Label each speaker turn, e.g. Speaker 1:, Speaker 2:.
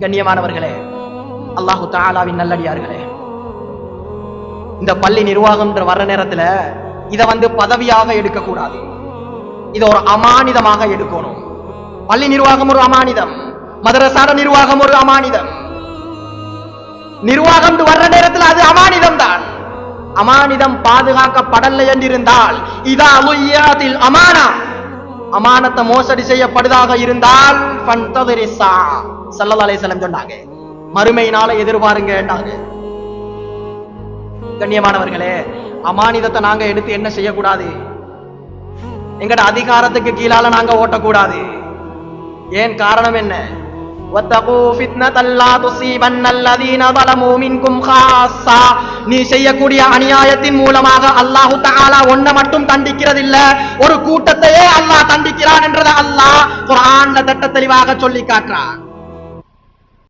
Speaker 1: கண்ணியமானவர்களே அல்லாஹு தாலாவின் நல்லடியார்களே. இந்த பள்ளி நிர்வாகம் வர்ற நேரத்துல இதை வந்து பதவியாக எடுக்கக்கூடாது. இதை ஒரு அமானிதமாக எடுக்கணும். பள்ளி நிர்வாகம் ஒரு அமானிதம் மதரசார நிர்வாகம் ஒரு அமானிதம். நிர்வாகம் வர்ற நேரத்தில் அது அமானிதம் தான். அமானிதம் பாதுகாக்கப்படலை என்றிருந்தால் இதா உய்யாதில் அமானா. அமானத்தை மோசடி செய்யப்படுதாக இருந்தால் சல்லா அலிசலம் சொன்னாங்க. மறுமையினால எதிர்பாருங்கன்னாங்க கண்ணியமானவர்களே அமானிதத்தை நாங்க எடுத்து என்ன செய்யக்கூடாது? எங்கட அதிகாரத்துக்கு கீழால நாங்க ஓட்டக்கூடாது. ஏன் காரணம் என்ன? நீ செய்யக்கூடிய அநியாயத்தின் மூலமாக அல்லாஹு தாலா ஒன்ன மட்டும் தண்டிக்கிறதில்ல. ஒரு கூட்டத்தையே அல்லாஹ் தண்டிக்கிறான் என்றதை அல்லாஹ் குரான்ல தட்ட தெளிவாக சொல்லி காட்டுறான்.